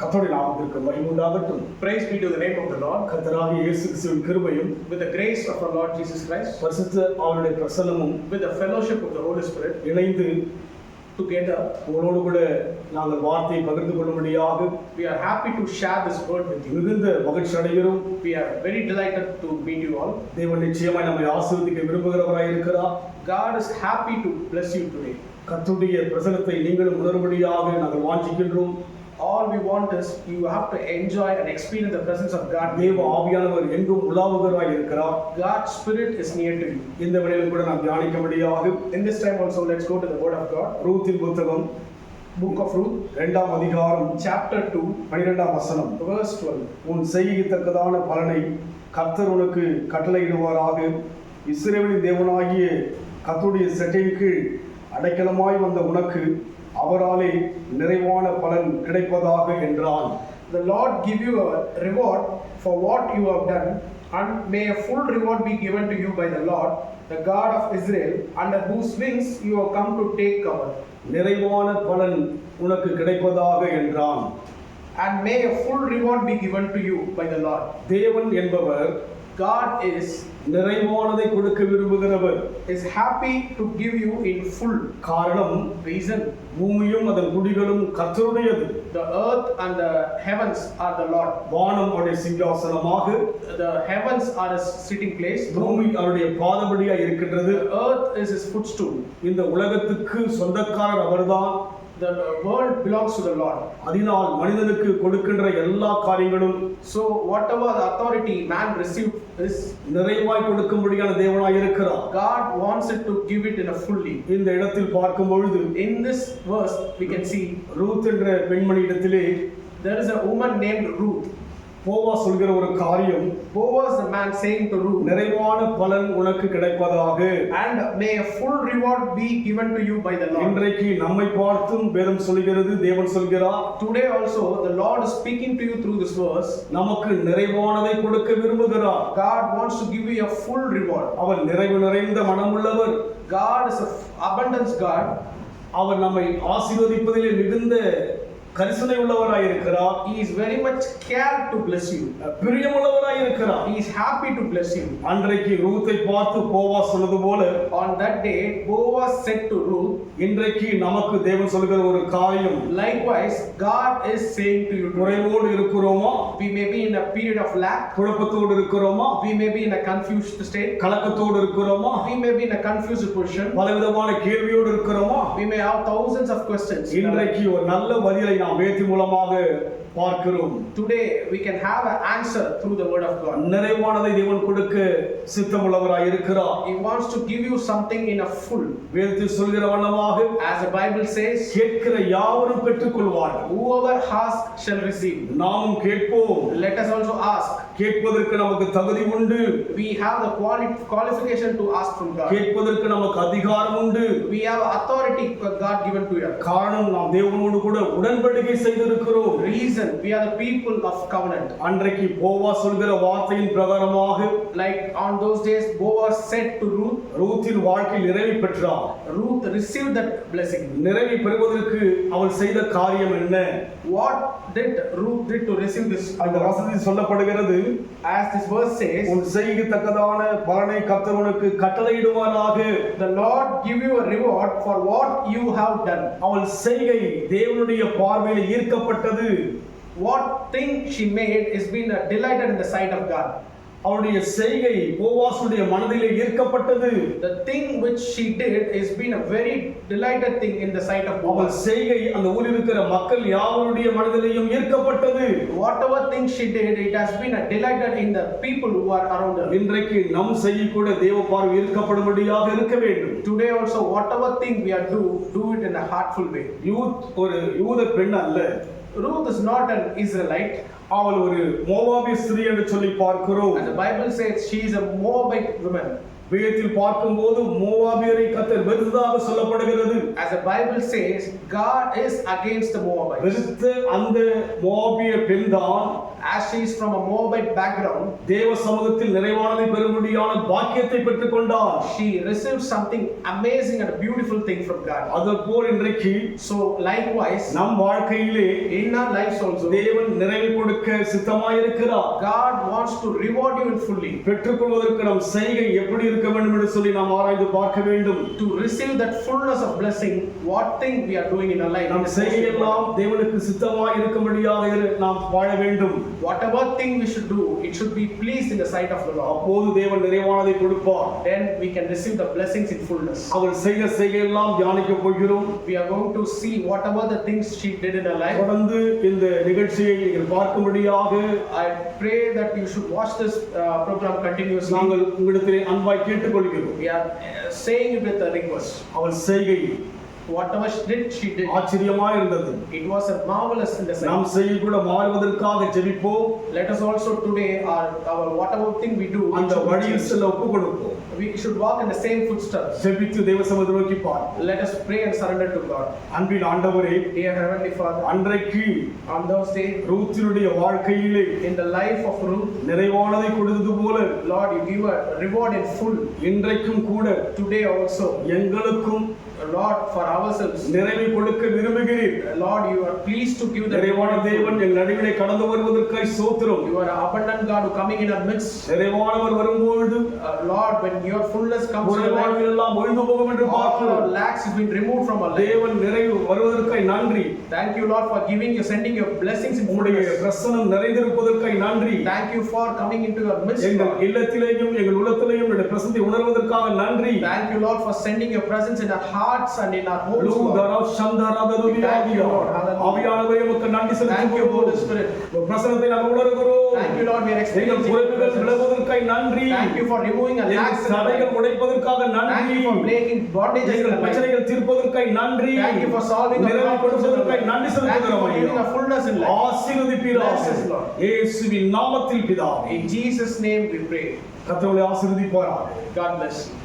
கர்த்தருடைய நாமத்திற்கு மகிமை உண்டாகட்டும் Praise be to the name of the Lord. கர்த்தராகிய இயேசு கிறிஸ்துவின் கிருபையும் With the grace of our Lord Jesus Christ, பரிசுத்த அவருடைய பிரசன்னமும் with the fellowship of the Holy Spirit, இணைந்து together, உங்களோடு கூட நாங்கள் வார்த்தையை பகிர்ந்து கொள்ளும்படியாக we are happy to share this word with you. மிகுந்த மகிழ்ச்சி அடைகிறோம் We are very delighted to meet you all. தேவன் நிச்சயமாய் நம்மை ஆசீர்வதிக்க விரும்புகிறவராய் இருக்கிறார் God is happy to bless you today. கர்த்தருடைய பிரசனத்தை நீங்களும் உணரும்படியாக நாங்கள் வாஞ்சிக்கின்றோம் All we want is you have to enjoy and experience the presence of God. தேவ ஆவியானவர் எங்கும் உலாவுகிறவராய் இருக்கிறார் God's Spirit is near to you. இந்த வேளையிலும் கூட நாம் தியானிக்கும்படியாக In this time also, let's go to the Word of God. ரூத்தின் புத்தகம் Book of Ruth, இரண்டாம் அதிகாரம் chapter 2, பனிரெண்டாம் வசனம் verse 12. உன் செய்யத்தக்கதான பலனை கர்த்தர் உனக்கு கட்டளையிடுவாராக இஸ்ரேலின் தேவனாகிய கர்த்தருடைய செட்டையின் கீழ் அடைக்கலமாய் வந்த உனக்கு அவராலே நிறைவான பலன் கிடைப்பதாக என்றான் The Lord give you a reward for what you have done, and may a full reward be given to you by the Lord, the God of Israel, under whose wings you have come to take cover. நிறைவான பலன் உனக்கு கிடைப்பதாக என்றான் And may a full reward be given to you by the Lord. தேவன் என்பவர் God is நிறைவானதை கொடுக்க விரும்புகிறவர் is happy to give you in full. காரணம் Reason பூமியும் அதன் குடிகளும் கர்த்தருடையது the earth and the heavens are the Lord. வானம் அவருடைய சிங்காசனமாக The heavens are his sitting place. பூமி அவருடைய பாதபடியா இருக்கின்றது The earth is his footstool. இந்த உலகத்துக்கு சொந்தக்காரர் அவர்தான் The world belongs to the Lord. அதனால் மனிதனுக்கு கொடுக்கின்ற எல்லா காரியங்களும் So whatever the authority man received is நிறைவாய் கொடுக்கும்படியான தேவனாய் இருக்கிறார் God wants it to give it in a fully. இந்த இடத்தில் பார்க்கும் பொழுது In this verse we can see Ruth என்ற பெண்மணி இடத்திலே there is a woman named Ruth. போவா சொல்கிற ஒரு காரியம் Boaz the man saying to Ruth, நிறைவான பலன் உனக்கு கிடைப்பதாக and may a full reward be given to you by the Lord. இன்றைக்கு நம்மை பார்த்தும் வேதம் சொல்கிறது தேவன் சொல்கிறார் Today also the Lord is speaking to you through this verse. நமக்கு நிறைவானதை கொடுக்க விரும்புகிறார் God wants to give you a full reward. அவர் நிறைவு நிறைந்த மனமுள்ளவர் God is an abundance God. அவர் நம்மை ஆசீர்வதிப்பதிலே மிகுந்த கரிசனை உள்ளவராய் இருக்கிறார் He is very much cared to bless you. பிரியமுள்ளவராய் இருக்கிறார் He is happy to bless you. அன்றைக்கு ரூத்தை பார்த்து போவா சொன்னது போல On that day, Boaz said to Ruth, இன்றைக்கு நமக்கு தேவன் சொல்கிற ஒரு காரியம் Likewise, God is saying to you குறைவோடு இருக்கிறோமா we may be in a period of lack, குழப்பத்தோடு இருக்கிறோமா we may be in a confused state, கலக்கத்தோடு இருக்கிறோமா we may be in a confused position, பலவிதமான கேள்வியோடு இருக்கிறோமா we may have thousands of questions. இன்றைக்கு ஒரு நல்ல பதிலை நாம் வேத்தி மூலமாக பார்க்கிறோம் Today, we can have an answer through the Word of God. நிறைவானதை தேவன் கொடுக்க சித்தமுள்ளவராய் இருக்கிறார் He wants to give you something in a full. வேதத்தில் சொல்கிற வண்ணமாக As the Bible says, கேட்கிற யாவரும் பெற்றுக்கொள்வார்கள் whoever asks shall receive. நாமும் கேட்போம் Let us also ask. கேட்பதற்கு நமக்கு தகுதி உண்டு We have the quali- qualification to ask from God. கேட்பதற்கு நமக்கு அதிகாரம் உண்டு We have authority God given to us. காரணம் நாம் தேவனோடு கூட உடன்படிக்கை செய்திருக்கிறோம் Reason we are the people of covenant. அன்றைக்கு போவா சொல்கிற வார்த்தையின் பிரகாரமாக Like on those days, Boaz said to Ruth, ரூத்தின் வாழ்க்கையில் நிறைவு பெற்றார் Ruth received that blessing. நிறைவை பெறுவதற்கு அவள் செய்த காரியம் என்ன What did Ruth did to receive this? அந்த வசதி சொல்லப்படுகிறது As this verse says, உன் செய்யத்தக்கதான பலனை கர்த்தர் கட்டளையிடுவானாக the Lord give you a reward for what you have done. அவள் செய்கை தேவனுடைய பார்வையில் ஈர்க்கப்பட்டது What thing she made is been delighted in the sight of God. அவளுடைய செய்கை போவாசுடைய மனதிலே ஈர்க்கப்பட்டது The thing which she did is been a very delighted thing in the sight of அவள். செய்கை அந்த ஊரில் இருக்கிற மக்கள் யாவருடைய மனதிலேயும் ஈர்க்கப்பட்டது Whatever thing she did, it has been a delighted in the people who are around her. இன்றைக்கு நம் செய்ய கூட தேவ பார்வை ஈர்க்கப்படும்படியாக இருக்க வேண்டும் Today also, whatever thing we are do, do it in a heartful way. யூத் ஒரு யூத பெண் அல்ல Ruth is not an Israelite. அவள் ஒரு மோவாபிய ஸ்திரீ என்று சொல்லி பார்க்கிறோம் And the Bible says she is a Moabite woman. வேதத்தில் பார்க்கும்போது மோவாபியரை கத்தர் வெறுத்ததாக சொல்லப்படுகிறது As the Bible says, God is against the Moabites. வெறுத்த அந்த மோவாபிய பெண் தான் is from a Moabite background, தேவ சமூகத்தில் நிறைவானதை பெறும்படியான பாக்கியத்தை பெற்றுக் கொண்டார் she received something amazing and a beautiful thing from God. அதற்போல் இன்றைக்கு So, likewise, நம் வாழ்க்கையிலே in our lives also, தேவன் நிறைவு கொடுக்க சித்தமாயிருக்கிறார் God wants to reward you in fully. பெற்றுக்கொள்வதற்கு நம் செய்கை எப்படி இருக்க வேண்டும் என்று சொல்லி நாம் ஆராய்ந்து பார்க்க வேண்டும் To receive that fullness of blessing, what thing we are doing in our life. நம் செய்கையெல்லாம் தேவனுக்கு சித்தமாய் இருக்கும்படியாக இரு- நாம் வாழ வேண்டும் Whatever thing we should do, it should be pleased in the sight of the Lord. அப்போது தேவன் நிறைவானதை கொடுப்பார் Then we can receive the blessings in fullness. அவள் செய்த செய்கையெல்லாம் தியானிக்க போகிறோம் We are going to see whatever the things she did in her life. தொடர்ந்து இந்த நிகழ்ச்சியை நீங்கள் பார்க்கும்படியாக I pray that you should watch this uh, program continuously. நாங்கள் உங்களிடத்திலே அன்பாய் கேட்டுக்கொள்கிறோம் We are uh, saying it with a request. அவள் செய்கை Whatever did, she did. ஆச்சரியமாய் இருந்தது It was a marvelous in the நாம் sight. செய்ய கூட மாறுவதற்காக ஜெபிப்போம் Let us also today, our, our whatever thing we do, அந்த வழியில். செல்ல ஒப்பு கொடுப்போம் we should walk in the same footsteps. ஜெபித்து தேவ சமூகத்தை நோக்கி பார்ப்போம் Let us pray and surrender to God. அன்பின் ஆண்டவரே Dear Heavenly Father, அன்றைக்கு on those days, ரூத்தினுடைய வாழ்க்கையிலே in the life of Ruth, நிறைவானதை கொடுத்தது போல Lord, you give a reward in full இன்றைக்கும் கூட today also. எங்களுக்கும் Lord, for ourselves, நிறைவை கொடுக்க விரும்புகிறீர் Lord, you are pleased to give the நிறைவான reward in தேவன் full. என் நடுவிலே கடந்து வருவதற்காய் சோத்திரம் You are an abundant God who coming in our midst. நிறைவானவர் வரும்பொழுது Uh, Lord, when your fullness comes in our life, குறைவானவர் எல்லாம் ஒழிந்து போகும் என்று all our பார்க்கிறோம் lacks has been removed from our life. தேவன் நிறைவு வருவதற்காய் நன்றி Thank you, Lord, for giving you, sending your blessings in உம்முடைய fullness. பிரசனம் நிறைந்திருப்பதற்காய் நன்றி Thank you for coming into your midst. எங்கள் Lord. இல்லத்திலேயும் எங்கள் உள்ளத்திலேயும் உடைய பிரசனத்தை உணர்வதற்காக நன்றி Thank you, Lord, for sending your presence in our hearts and in our homes. Lord. லூதரா சந்தரா தருவி Thank you, Lord. ஆவியா. ஆவியானவரே உமக்கு நன்றி Thank you, Holy செலுத்துகிறோம் Spirit. உம் பிரசனத்தை நாங்கள் உணர்கிறோம் Thank you, Lord, we are எங்கள் experiencing your குறைவுகள் presence. விலகுவதற்காய் நன்றி Thank you for removing our எங்கள் lacks in our தடைகள் life. உடைப்பதற்காக Thank நன்றி you for breaking bondages in எங்கள் our life. பிரச்சனைகள் தீர்ப்பதற்காய் நன்றி Thank you for solving our நிறைவு problems in our கொடுப்பதற்காய் life. நன்றி Thank you செலுத்துகிறோம் for giving ஐயா. a fullness in life. ஆசீர்வதிப்பீராக Bless us, Lord. இயேசுவின் நாமத்தில் பிதாவே In Jesus' name we pray. கர்த்தருடைய ஆசீர்வதிப்பாராக God bless you.